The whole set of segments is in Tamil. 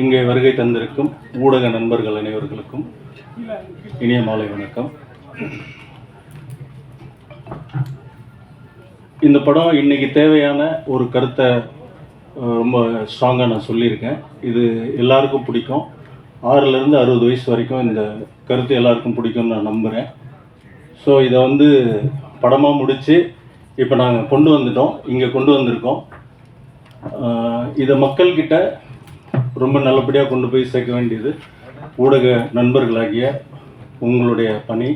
இங்கே வருகை தந்திருக்கும் ஊடக நண்பர்கள் அனைவர்களுக்கும் இனிய மாலை வணக்கம். இந்த படம் இன்னைக்கு தேவையான ஒரு கருத்தை ரொம்ப ஸ்ட்ராங்காக நான் சொல்லியிருக்கேன். இது எல்லாருக்கும் பிடிக்கும். ஆறுலேருந்து அறுபது வயசு வரைக்கும் இந்த கருத்து எல்லாருக்கும் பிடிக்கும்னு நான் நம்புகிறேன் ஸோ இதை வந்து படமாக முடித்து இப்போ நாங்கள் கொண்டு வந்துட்டோம். இங்கே கொண்டு வந்திருக்கோம். இதை மக்கள்கிட்ட ரொம்ப நல்லபடியாக கொண்டு போய் சேர்க்க வேண்டியது ஊடக நண்பர்களாகிய உங்களுடைய பணி.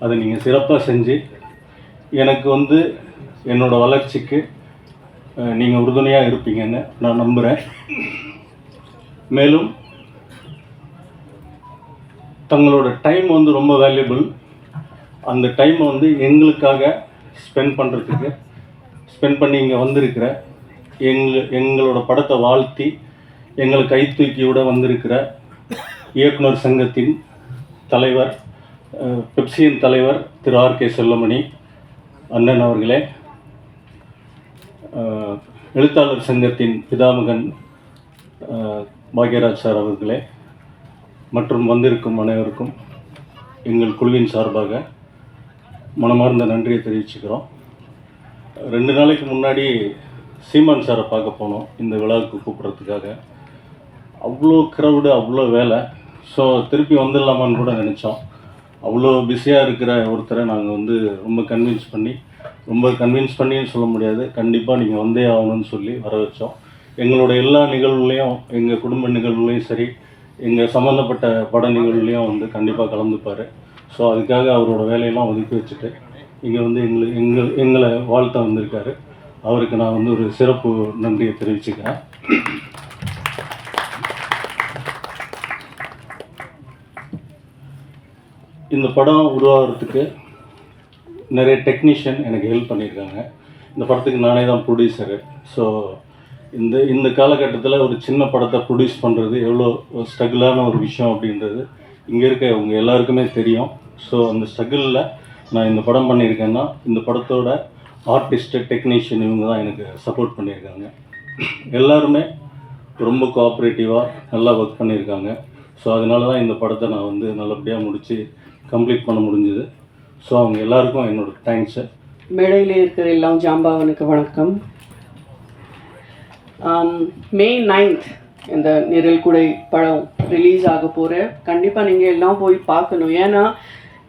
அதை நீங்கள் சிறப்பாக செஞ்சு எனக்கு வந்து என்னோடய வளர்ச்சிக்கு நீங்கள் உறுதுணையாக இருப்பீங்கன்னு நான் நம்புகிறேன் மேலும் தங்களோட டைம் வந்து ரொம்ப வேல்யூபிள் அந்த டைமை வந்து எங்களுக்காக ஸ்பெண்ட் பண்ணுறதுக்கு ஸ்பெண்ட் பண்ணி இங்கே வந்திருக்கிற எங்க எங்களோட படத்தை வாழ்த்தி எங்களை கை தூக்கியோட வந்திருக்கிற இயக்குனர் சங்கத்தின் தலைவர் பெப்சியின் தலைவர் திரு ஆர் கே செல்லமணி அண்ணன் அவர்களே எழுத்தாளர் சங்கத்தின் பிதாமகன் பாக்யராஜ் சார் அவர்களே மற்றும் வந்திருக்கும் அனைவருக்கும் எங்கள் குழுவின் சார்பாக மனமார்ந்த நன்றியை தெரிவிச்சுக்கிறோம். ரெண்டு நாளைக்கு முன்னாடி சீமான் சாரை பார்க்க போனோம் இந்த விழாவுக்கு கூப்பிட்றதுக்காக. அவ்வளோ க்ரௌடு அவ்வளோ வேலை. ஸோ திருப்பி வந்துடலாமான்னு கூட நினச்சோம். அவ்வளோ பிஸியாக இருக்கிற ஒருத்தரை நாங்கள் வந்து ரொம்ப கன்வின்ஸ் பண்ணி ரொம்ப கன்வின்ஸ் பண்ணின்னு சொல்ல முடியாது. கண்டிப்பாக நீங்கள் வந்தே ஆகணும்னு சொல்லி வர வச்சோம் எங்களோட எல்லா நிகழ்வுலையும் எங்கள் குடும்ப நிகழ்வுலையும் சரி எங்கள் சம்மந்தப்பட்ட பட நிகழ்வுலையும் வந்து கண்டிப்பாக கலந்துப்பார். ஸோ அதுக்காக அவரோட வேலையெல்லாம் ஒதுக்கி வச்சுட்டு இங்கே வந்து எங்களுக்கு எங்கள் எங்களை வாழ்த்த வந்திருக்காரு. அவருக்கு நான் வந்து ஒரு சிறப்பு நன்றியை தெரிவிச்சுக்கிறேன். இந்த படம் உருவாகிறதுக்கு நிறைய டெக்னீஷியன் எனக்கு ஹெல்ப் பண்ணியிருக்காங்க. இந்த படத்துக்கு நானே தான் ப்ரொடியூசரு ஸோ இந்த இந்த காலகட்டத்தில் ஒரு சின்ன படத்தை ப்ரொடியூஸ் பண்ணுறது எவ்வளோ ஸ்ட்ரகிளான ஒரு விஷயம் அப்படின்றது இங்கே இருக்க இவங்க எல்லாருக்குமே தெரியும். ஸோ அந்த ஸ்ட்ரகிளில் நான் இந்த படம் பண்ணியிருக்கேன்னா இந்த படத்தோட ஆர்டிஸ்ட்டு டெக்னீஷியன் இவங்க தான் எனக்கு சப்போர்ட் பண்ணியிருக்காங்க. எல்லாருமே ரொம்ப கோஆப்ரேட்டிவாக நல்லா ஒர்க் பண்ணியிருக்காங்க. ஸோ அதனால தான் இந்த படத்தை நான் வந்து நல்லபடியாக முடித்து கம்ப்ளீட் பண்ண முடிஞ்சுது. ஸோ அவங்க எல்லாருக்கும் என்னோட தேங்க்ஸு மேடையில் இருக்கிற எல்லாம் ஜாம்பாவனுக்கு வணக்கம். Um, மே நைன்த் இந்த நிரல் குடை படம் ரிலீஸ் ஆக போகிற கண்டிப்பாக நீங்கள் எல்லாம் போய் பார்க்கணும். ஏன்னா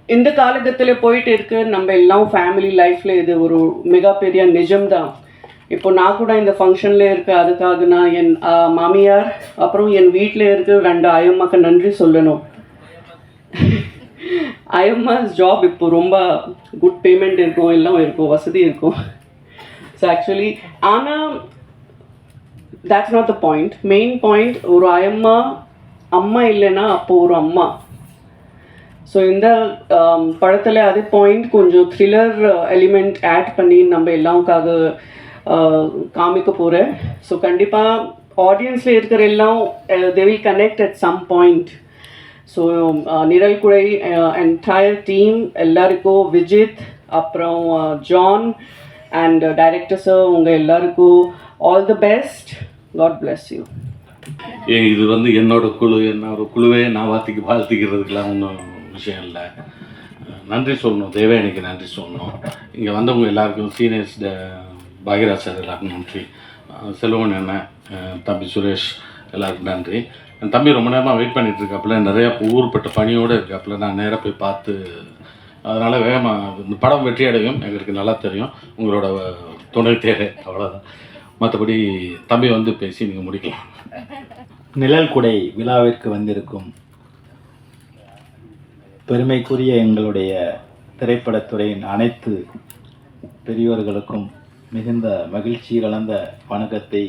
இந்த காலகட்டத்தில் போயிட்டு இருக்க நம்ம எல்லாம் ஃபேமிலி லைஃப்பில் இது ஒரு மிகப்பெரிய நிஜம்தான். இப்போ நான் கூட இந்த ஃபங்க்ஷனில் இருக்க அதுக்காக நான் என் மாமியார் அப்புறம் என் வீட்டில் இருக்க ரெண்டு அயம்மாக்கு நன்றி சொல்லணும். ஐஎம்எஸ் ஜாப் இப்போ ரொம்ப குட் பேமெண்ட் இருக்கும் எல்லாம் இருக்கும் வசதி இருக்கும். ஸோ ஆக்சுவலி ஆனால் that's not the point main point ஒரு அயம்மா அம்மா இல்லைன்னா அப்போ ஒரு அம்மா. ஸோ இந்த um, படத்தில் அது பாயிண்ட் கொஞ்சம் த்ரில்லர் எலிமெண்ட் ஆட் பண்ணி நம்ம எல்லாருக்காக uh, காமிக்க போகிறேன் ஸோ கண்டிப்பாக ஆடியன்ஸில் இருக்கிற எல்லாம் they will connect at some point so நிரல் குடை என்டையர் டீம் எல்லாருக்கும் விஜித் அப்புறம் ஜான் அண்ட் டைரக்டர் சார் உங்கள் எல்லாருக்கும் all the best God bless you ஏ இது வந்து என்னோட குழு என்னோட குழுவே நான் வாத்திக்கு வாழ்த்திக்கிறதுக்கெல்லாம் ஒன்றும் விஷயம் இல்லை. நன்றி சொல்லணும். தேவயானிக்கு நன்றி சொல்லணும். இங்கே வந்தவங்க எல்லாருக்கும் சீனியர்ஸ் பாகிராஜ் சார் எல்லாருக்கும் நன்றி. செல்வன் அண்ணன் தம்பி சுரேஷ் எல்லாருக்கும் நன்றி. என் தம்பி ரொம்ப நேரமாக வெயிட் பண்ணிட்டு இருக்காப்புல நிறையா ஊர்பட்ட பணியோடு இருக்காப்புல. நான் நேராக போய் பார்த்து அதனால் வேகமாக இந்த படம் வெற்றி அடையும். எங்களுக்கு நல்லா தெரியும். உங்களோட துணை தேவை. அவ்வளோதான் மற்றபடி தம்பி வந்து பேசி நீங்கள் முடிக்கலாம். நிழல் குடை விழாவிற்கு வந்திருக்கும் பெருமைக்குரிய எங்களுடைய திரைப்படத்துறையின் அனைத்து பெரியோர்களுக்கும் மிகுந்த மகிழ்ச்சி கலந்த வணக்கத்தை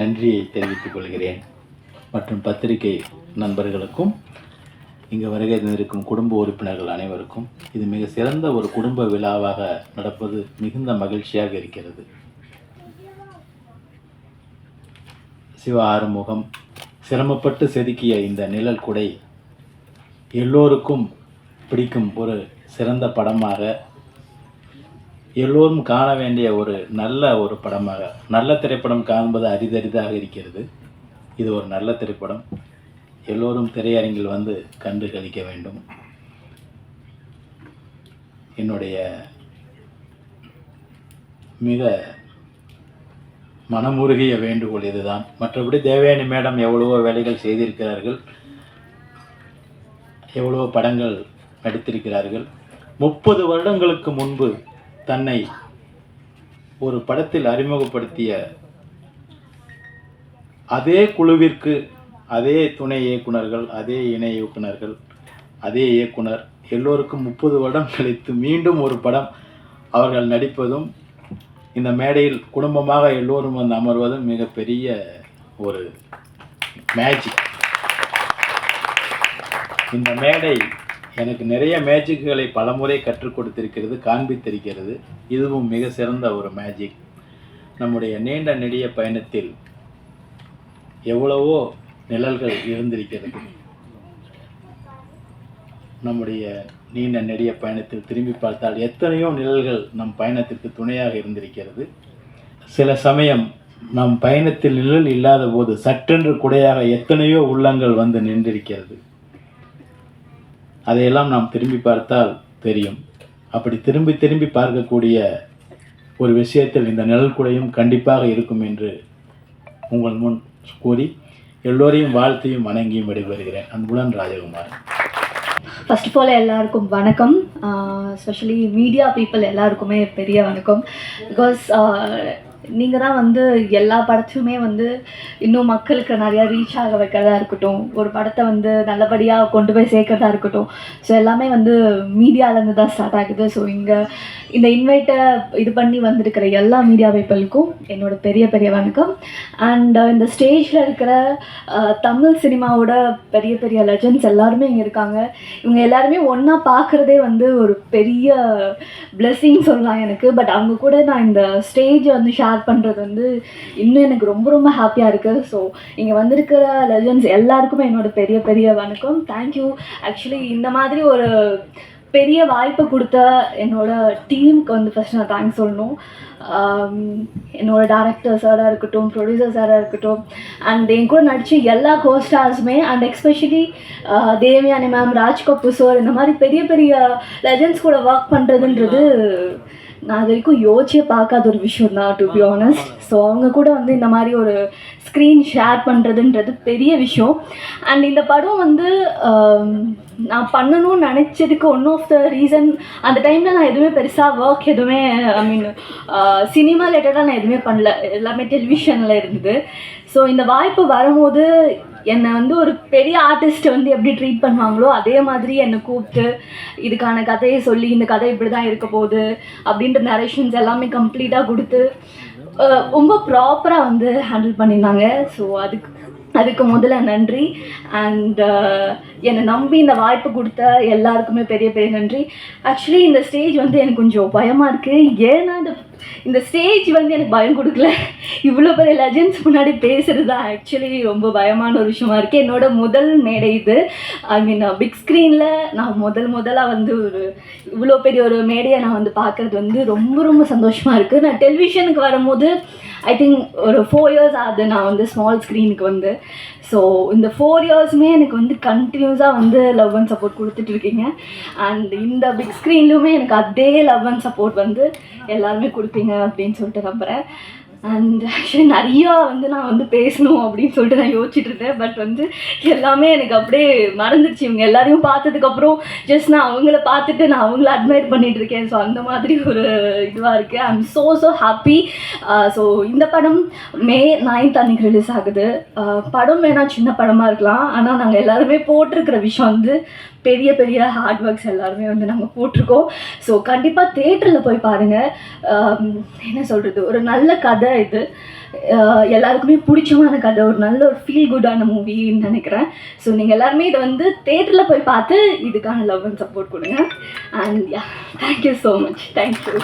நன்றியை தெரிவித்துக் கொள்கிறேன். மற்றும் பத்திரிகை நண்பர்களுக்கும் இங்கு வருகை தந்திருக்கும் குடும்ப உறுப்பினர்கள் அனைவருக்கும் இது மிக சிறந்த ஒரு குடும்ப விழாவாக நடப்பது மிகுந்த மகிழ்ச்சியாக இருக்கிறது. சிவ ஆறுமுகம் சிரமப்பட்டு செதுக்கிய இந்த நிழல் குடை எல்லோருக்கும் பிடிக்கும் ஒரு சிறந்த படமாக எல்லோரும் காண வேண்டிய ஒரு நல்ல ஒரு படமாக நல்ல திரைப்படம் காண்பது அரிதரிதாக இருக்கிறது. இது ஒரு நல்ல திரைப்படம். எல்லோரும் திரையரங்கில் வந்து கண்டு கழிக்க வேண்டும். என்னுடைய மிக மனமுருகிய வேண்டுகோள் இதுதான். மற்றபடி தேவயானி மேடம் எவ்வளவோ வேலைகள் செய்திருக்கிறார்கள். எவ்வளவோ படங்கள் நடித்திருக்கிறார்கள். முப்பது வருடங்களுக்கு முன்பு தன்னை ஒரு படத்தில் அறிமுகப்படுத்திய அதே குழுவிற்கு அதே துணை இயக்குனர்கள் அதே இணை இயக்குனர்கள் அதே இயக்குனர். எல்லோருக்கும் முப்பது வருடம் கழித்து மீண்டும் ஒரு படம் அவர்கள் நடிப்பதும் இந்த மேடையில் குடும்பமாக எல்லோரும் வந்து அமர்வதும் மிகப்பெரிய ஒரு மேஜிக் இந்த மேடை எனக்கு நிறைய மேஜிக்குகளை பலமுறை கற்றுக் கொடுத்திருக்கிறது காண்பித்திருக்கிறது. இதுவும் மிக சிறந்த ஒரு மேஜிக் நம்முடைய நீண்ட நெடிய பயணத்தில் எவ்வளவோ நிழல்கள் இருந்திருக்கிறது. நம்முடைய நீண்ட நெடிய பயணத்தில் திரும்பி பார்த்தால் எத்தனையோ நிழல்கள் நம் பயணத்திற்கு துணையாக இருந்திருக்கிறது. சில சமயம் நம் பயணத்தில் நிழல் இல்லாத போது சற்றென்று குடையாக எத்தனையோ உள்ளங்கள் வந்து நின்றிருக்கிறது. அதையெல்லாம் நாம் திரும்பி பார்த்தால் தெரியும். அப்படி திரும்பி திரும்பி பார்க்கக்கூடிய ஒரு விஷயத்தில் இந்த நிழல் குடையும் கண்டிப்பாக இருக்கும் என்று உங்கள் முன் கூறி எல்லோரையும் வாழ்த்தியும் வணங்கியும் விடைபெறுகிறேன். அன்புடன் ராஜகுமார். ஃபர்ஸ்ட் ஆஃப் ஆல் எல்லாருக்கும் வணக்கம். ஸ்பெஷலி மீடியா பீப்புள் எல்லாருக்குமே பெரிய வணக்கம். பிகாஸ் நீங்கள் தான் வந்து எல்லா படத்தையுமே வந்து இன்னும் மக்களுக்கு நிறையா ரீச் ஆக வைக்கிறதா இருக்கட்டும். ஒரு படத்தை வந்து நல்லபடியாக கொண்டு போய் சேர்க்கறதா இருக்கட்டும். ஸோ எல்லாமே வந்து மீடியாவிலேருந்து தான் ஸ்டார்ட் ஆகுது. ஸோ இங்கே இந்த இன்வைட்டை இது பண்ணி வந்திருக்கிற எல்லா மீடியா பீப்புளுக்கும் என்னோட பெரிய பெரிய வணக்கம். அண்ட் uh, இந்த ஸ்டேஜில் இருக்கிற uh, தமிழ் சினிமாவோட பெரிய பெரிய லெஜண்ட்ஸ் எல்லாருமே இங்கே இருக்காங்க. இவங்க எல்லாருமே ஒன்றா பார்க்குறதே வந்து ஒரு பெரிய பிளெஸ்ஸிங் சொல்லலாம் எனக்கு. பட் அவங்க கூட நான் இந்த ஸ்டேஜ் வந்து ஷேர் பண்ணுறது வந்து இன்னும் எனக்கு ரொம்ப ரொம்ப ஹாப்பியாக இருக்குது ஸோ இங்கே வந்திருக்கிற லெஜண்ட்ஸ் எல்லாருக்குமே என்னோட பெரிய பெரிய வணக்கம். தேங்க்யூ ஆக்சுவலி இந்த மாதிரி ஒரு பெரிய வாய்ப்பு கொடுத்த என்னோட டீமுக்கு வந்து ஃபஸ்ட் நான் தேங்க்ஸ் சொல்லணும். Um, என்னோட டேரக்டர் சாராக இருக்கட்டும் ப்ரொடியூசர் சாராக இருக்கட்டும் அண்ட் என் கூட நடித்த எல்லா கோஸ்டார்ஸுமே and especially Devayani ma'am Raj Kapoor sir இந்த மாதிரி பெரிய பெரிய லெஜண்ட்ஸ் கூட ஒர்க் பண்ணுறதுன்றது நான் வரைக்கும் யோசிச்சே பார்க்காத ஒரு விஷயம் தான் டு பி ஆனஸ்ட் ஸோ அவங்க கூட வந்து இந்த மாதிரி ஒரு ஸ்க்ரீன் ஷேர் பண்ணுறதுன்றது பெரிய விஷயம். அண்ட் இந்த படம் வந்து நான் பண்ணணும்னு நினச்சதுக்கு ஒன் ஆஃப் த ரீசன் அந்த டைமில் நான் எதுவுமே பெருசாக ஒர்க் எதுவுமே ஐ மீன் சினிமா ரிலேட்டடாக நான் எதுவுமே பண்ணல. எல்லாமே டெலிவிஷனில் இருந்தது. ஸோ இந்த வாய்ப்பு வரும்போது என்னை வந்து ஒரு பெரிய ஆர்டிஸ்ட்டை வந்து எப்படி ட்ரீட் பண்ணுவாங்களோ அதே மாதிரி என்னை கூப்பிட்டு இதுக்கான கதையை சொல்லி இந்த கதை இப்படி தான் இருக்க போகுது அப்படின்ற நரேஷன்ஸ் எல்லாமே கம்ப்ளீட்டாக கொடுத்து ரொம்ப ப்ராப்பராக வந்து ஹேண்டில் பண்ணியிருந்தாங்க. ஸோ அதுக்கு அதுக்கு முதல்ல நன்றி. அண்ட் என்னை நம்பி இந்த வாய்ப்பு கொடுத்த எல்லாருக்குமே பெரிய பெரிய நன்றி. ஆக்சுவலி இந்த ஸ்டேஜ் வந்து எனக்கு கொஞ்சம் பயமாக இருக்குது ஏன்னா இந்த இந்த ஸ்டேஜ் வந்து எனக்கு பயம் கொடுக்கல. இவ்வளோ பெரிய லெஜண்ட்ஸ் முன்னாடி பேசுகிறது தான் ஆக்சுவலி ரொம்ப பயமான ஒரு விஷயமா இருக்குது என்னோட முதல் மேடை இது. ஐ மீன் பிக் ஸ்க்ரீனில் நான் முதல் முதலாக வந்து ஒரு இவ்வளோ பெரிய ஒரு மேடையை நான் வந்து பார்க்குறது வந்து ரொம்ப ரொம்ப சந்தோஷமாக இருக்குது நான் டெலிவிஷனுக்கு வரும்போது ஐ திங்க் ஒரு ஃபோர் இயர்ஸ் ஆகுது நான் வந்து ஸ்மால் ஸ்க்ரீனுக்கு வந்து. ஸோ இந்த ஃபோர் இயர்ஸுமே எனக்கு வந்து கண்டினியூ கண்டினியூஸாக வந்து லவ் அண்ட் சப்போர்ட் கொடுத்துட்டு இருக்கீங்க. அண்ட் இந்த பிக் ஸ்க்ரீன்லையுமே எனக்கு அதே லவ் அண்ட் சப்போர்ட் வந்து எல்லாருமே கொடுப்பீங்க அப்படின்னு சொல்லிட்டு நம்புகிறேன் அண்ட் ஆக்சுவலி நிறையா வந்து நான் வந்து பேசணும் அப்படின்னு சொல்லிட்டு நான் யோசிச்சுட்டு இருந்தேன். பட் வந்து எல்லாமே எனக்கு அப்படியே மறந்துடுச்சு. இவங்க எல்லாரையும் பார்த்ததுக்கப்புறம் ஜஸ்ட் நான் அவங்கள பார்த்துட்டு நான் அவங்கள அட்மையர் பண்ணிட்டு இருக்கேன். ஸோ அந்த மாதிரி ஒரு இதுவாக இருக்குது I am so so happy uh, so இந்த படம் மே நைன்த் அன்னைக்கு ரிலீஸ் ஆகுது. Uh, படம் வேணால் சின்ன படமாக இருக்கலாம். ஆனால் நாங்கள் எல்லாருமே போட்டிருக்கிற விஷயம் வந்து பெரிய பெரிய ஹார்ட் ஒர்க்ஸ் எல்லாருமே வந்து நாங்கள் போட்டிருக்கோம். ஸோ கண்டிப்பாக தேட்டரில் போய் பாருங்கள் என்ன சொல்கிறது ஒரு நல்ல கதை இது. எல்லாருக்குமே பிடிச்சமான கதை. ஒரு நல்ல ஒரு ஃபீல் குட்டான மூவின்னு நினைக்கிறேன். ஸோ நீங்கள் எல்லாருமே இதை வந்து தேட்டரில் போய் பார்த்து இதுக்கான லவ் அண்ட் சப்போர்ட் கொடுங்க. And yeah thank you so much thank you